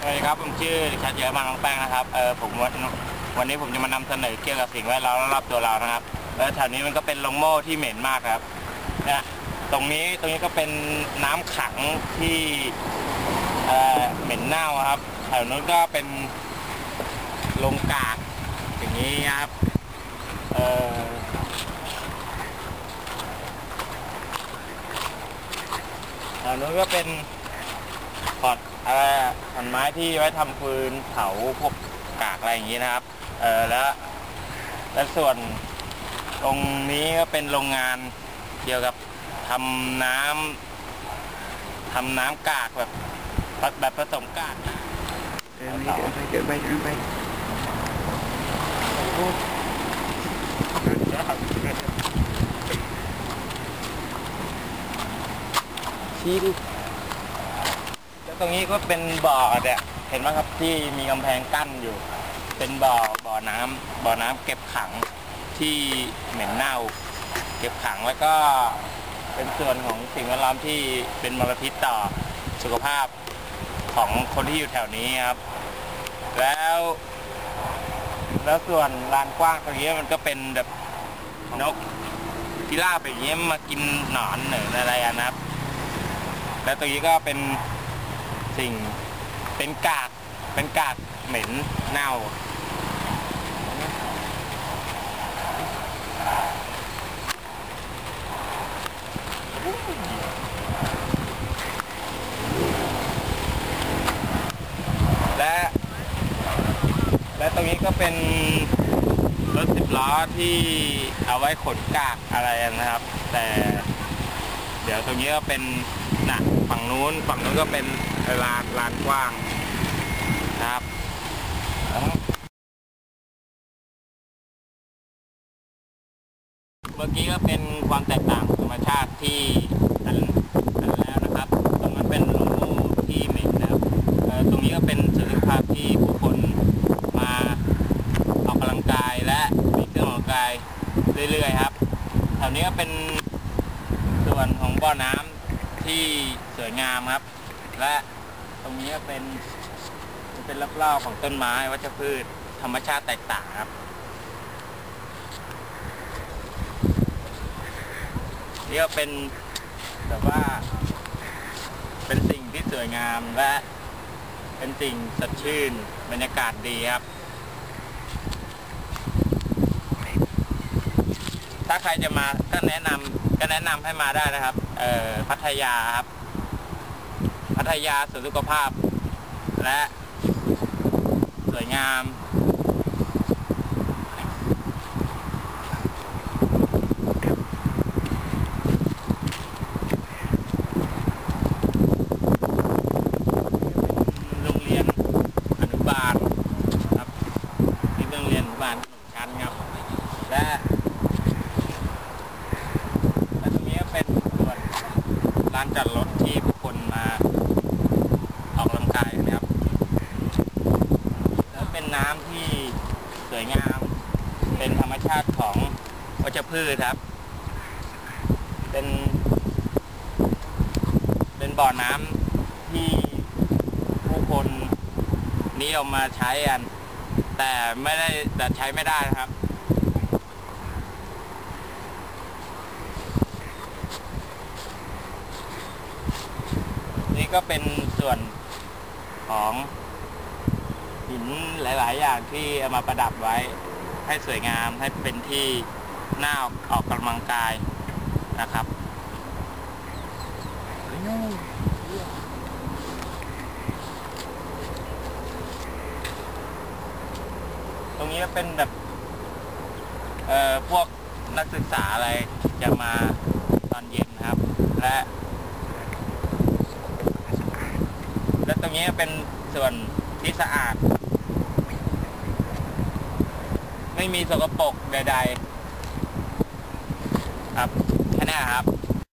สวัสดีครับผมชื่อชายเยอะมาน้องแป้งนะครับเออผมวันวันนี้ผมจะมานำเสนอเกี่ยวกับสิ่งแวดล้อมรอบตัวเรานะครับเออแถวนี้มันก็เป็นลงโม่ที่เหม็นมากครับเนี่ยตรงนี้ตรงนี้ก็เป็นน้ำขังที่เออเหม็นเน่าครับแถวนู้นก็เป็นลงกากอย่างนี้ครับเออแถวนู้นก็เป็นพอด อะไรอะขอนไม้ที่ไว้ทำฟืนเผาพวกกากอะไรอย่างนี้นะครับ เออแล้วและส่วนตรงนี้ก็เป็นโรงงานเกี่ยวกับทำน้ำทำน้ำกากแบบแบบผสมกากเดินไปเดินไปเดินไปเดินไปชี้ดิ ตรงนี้ก็เป็นบ่อเนี่ยเห็นไหมครับที่มีกำแพงกั้นอยู่ เป็นบ่อบ่อน้ำบ่อน้ำเก็บขังที่เหม็นเน่า เก็บขังแล้วก็เป็นส่วนของสิ่งแวดล้อมที่เป็นมลพิษต่อสุขภาพของคนที่อยู่แถวนี้ครับ แล้ว แล้วส่วนลานกว้างตรงนี้มันก็เป็นแบบนกพิราบอย่างเงี้ยมากินหนอนหรืออะไรอะนะครับ แล้วตรงนี้ก็เป็น สิ่ง เป็นกาก เป็นกากเหม็นเน่า และ และตรงนี้ก็เป็นรถสิบล้อที่เอาไว้ขนกากอะไรนะครับ แต่เดี๋ยวตรงนี้ก็เป็นหนักฝั่งนู้นฝั่งนู้นก็เป็น ลานลานกว้างครับเมื่อกี้ก็เป็นความแตกต่างของธรรมชาติที่อันอันแล้วนะครับตรงนั้นเป็นหลุมมูที่เหม็นนะครับตรงนี้ก็เป็นสุขภาพที่ผู้คนมาออกกำลังกายและมีเครื่องออกกำลังกายเรื่อยๆครับแถวนี้ก็เป็นส่วนของบ่อน้ำที่สวยงามครับ และ รงนี้เป็นเป็นรอบๆของต้นไม้วัชพืช ธรรมชาติแตกต่างครับนี่ก็เป็นแบบว่า เป็นสิ่งที่สวยงามและเป็นสิ่งสดชื่นบรรยากาศดีครับ ถ้าใครจะมาก็แนะนำก็แนะนำให้มาได้นะครับ เอ่อพัทยาครับ พัทยาสวนสุขภาพ และสวยงาม โรงเรียนอนุบาลครับนี่โรงเรียนอนุบาลขนมชั้นครับ และและตรงนี้ก็เป็นส่วนลานจอดรถที่ผู้คนมาออกกำลังกายนะครับ แล้วเป็นน้ำที่ส วยงาม เป็นธรรมชาติของวัชพืชครับ เป็น เป็นบ่อน้ำที่ผู้คนนิยมมาใช้กัน แต่ไม่ได้แต่ใช้ไม่ได้นะครับนี่ก็เป็นส่วนของ หินหลาย ๆ อย่างที่เอามาประดับไว้ ให้สวยงามให้เป็นที่น่าออกกำลังกายนะครับตรงนี้ก็เป็นแบบเอ่อพวกนักศึกษาอะไรจะมาตอนเย็นนะครับ และ และตรงนี้เป็นส่วนที่สะอาด ไม่มีสกปรกใด ๆ ครับแค่นี้ครับ